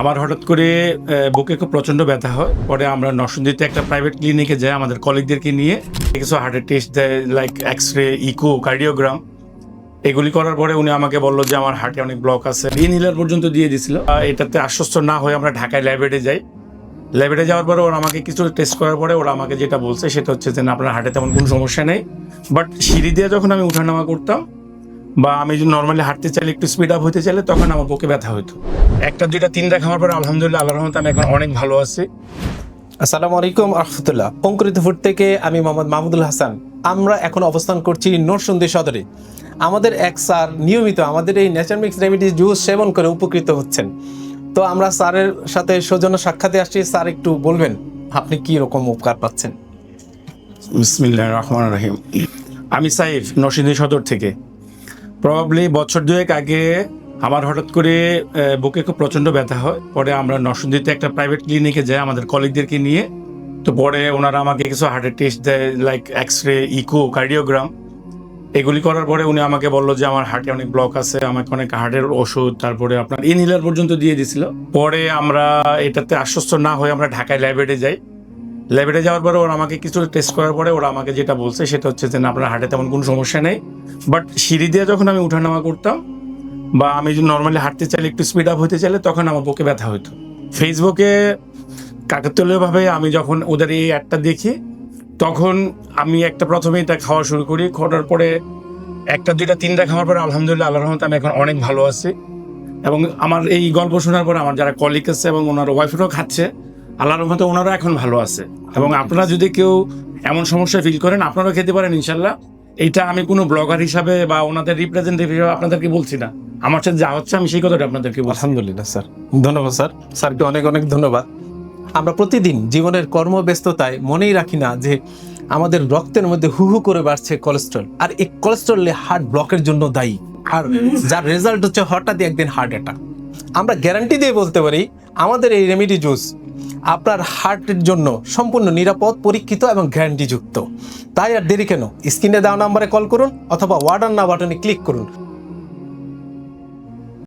আমার হঠাৎ করে বুকে খুব প্রচণ্ড ব্যথা হয়। পরে আমরা নরসিংদীতে একটা প্রাইভেট ক্লিনিকে যাই, আমাদের কলিগদেরকে নিয়ে। কিছু হার্টের টেস্ট দেয় like X ray echocardiogram এগুলি করার পরে উনি আমাকে বলল যে, আমার হার্টে অনেক ব্লক আছে। ইনহিলার পর্যন্ত দিয়ে দিছিল এটাতে আশ্বস্ত না হয়ে আমরা ঢাকায় ল্যাবেটে যাই। ল্যাবেটে যাওয়ার পরে ওরা আমাকে কিছু টেস্ট করার পরে ওরা আমাকে যেটা বলছে সেটা হচ্ছে যে আপনার হার্টে তেমন কোনো সমস্যা নেই। বাট সিঁড়ি দিয়ে যখন আমি উঠানামা করতাম বা আমি যদি নর্মালি হাঁটতে চাইলে একটু স্পিড আপ হতে চাইলে তখন আমার বুকে ব্যথা হতো একটা দুইটা তিনটা খাওয়ার পরে আলহামদুলিল্লাহ আল্লাহ রহমতে আমি এখন অনেক ভালো আছি। আসসালামু আলাইকুম আহমতুল্লাহ অঙ্কুরিত ফুড থেকে আমি মোহাম্মদ মাহমুদুল হাসান। আমরা এখন অবস্থান করছি নরসুন্দি সদরে। আমাদের এক স্যার নিয়মিত আমাদের এই নেচার মিক্স রেমিডি জুস সেবন করে উপকৃত হচ্ছেন। তো আমরা স্যারের সাথে সৌজন্য সাক্ষাতে আসছি। স্যার একটু বলবেন আপনি কি রকম উপকার পাচ্ছেন? বিসমিল্লাহ রহমান রহিম। আমি সাইফ নরসিংদী সদর থেকে। প্রবাবলি বছর দুয়েক আগে আমার হঠাৎ করে বুকে খুব প্রচণ্ড ব্যথা হয়। পরে আমরা নরসিংদীতে একটা প্রাইভেট ক্লিনিকে যাই আমাদের কলিগদেরকে নিয়ে। তো পরে ওনারা আমাকে কিছু হার্টের টেস্ট দেয় like X ray echocardiogram এগুলি করার পরে উনি আমাকে বলল যে আমার হার্টে অনেক ব্লক আছে, আমাকে অনেক হার্টের ওষুধ, তারপরে আপনার ইনহিলার পর্যন্ত দিয়ে দিছিল। পরে আমরা এটাতে আশ্বস্ত না হয়ে আমরা ঢাকায় ল্যাবেটে যাই। ল্যাবেটে যাওয়ার পরে ওরা আমাকে কিছু টেস্ট করার পরে ওরা আমাকে যেটা বলছে সেটা হচ্ছে যে আপনার হার্টে তেমন কোনো সমস্যা নেই। বাট সিঁড়ি দিয়ে যখন আমি উঠানামা করতাম বা আমি যদি নর্মালি হাঁটতে চাইলে একটু স্পিড আপ হতে চাইলে, তখন আমার বুকে ব্যথা হতো ফেসবুকে কাকতালীয়ভাবে আমি যখন ওদের এই অ্যাডটা দেখি, তখন আমি একটা প্রথমে এটা খাওয়া শুরু করি। খাওয়ার পরে একটা, দুইটা, তিনটা খাওয়ার পরে আলহামদুলিল্লাহ আল্লাহ রহমতে আমি এখন অনেক ভালো আছি। এবং আমার এই গল্প শোনার পরে আমার যারা কলিগ আছে এবং ওনার ওয়াইফেরও খাচ্ছে আল্লাহর রহমতে ওনারা এখন ভালো আছে। এবং আপনারা যদি কেউ এমন সমস্যা ফিল করেন, আপনারাও খেতে পারেন ইনশাল্লাহ এইটা আমি কোনো ব্লগার হিসাবে বা ওনাদের রিপ্রেজেন্টেটিভ হিসাবে আপনাদেরকে বলছি না। আমার সাথে যা হচ্ছে, আমি সেই কথাটা আপনাদেরকে আলহামদুলিল্লাহ, স্যার। ধন্যবাদ, স্যার। স্যারকে অনেক অনেক ধন্যবাদ। আমরা প্রতিদিন জীবনের কর্মব্যস্ততায় মনেই রাখি না যে আমাদের রক্তের মধ্যে হু হু করে বাড়ছে কোলেস্ট্রল আর এই কোলেস্ট্রল হার্ট ব্লকের জন্য দায়ী। আর যার রেজাল্ট হচ্ছে হঠাৎই একদিন হার্ট অ্যাটাক আমরা গ্যারান্টি দিয়ে বলতে পারি, আমাদের এই রেমেডি জুস আপনার হার্টের জন্য সম্পূর্ণ নিরাপদ, পরীক্ষিত এবং গ্যারান্টিযুক্ত তাই আর দেরি কেন? স্ক্রিনে দেওয়া নাম্বারে কল করুন অথবা ওয়ার্ডার না বাটনে ক্লিক করুন।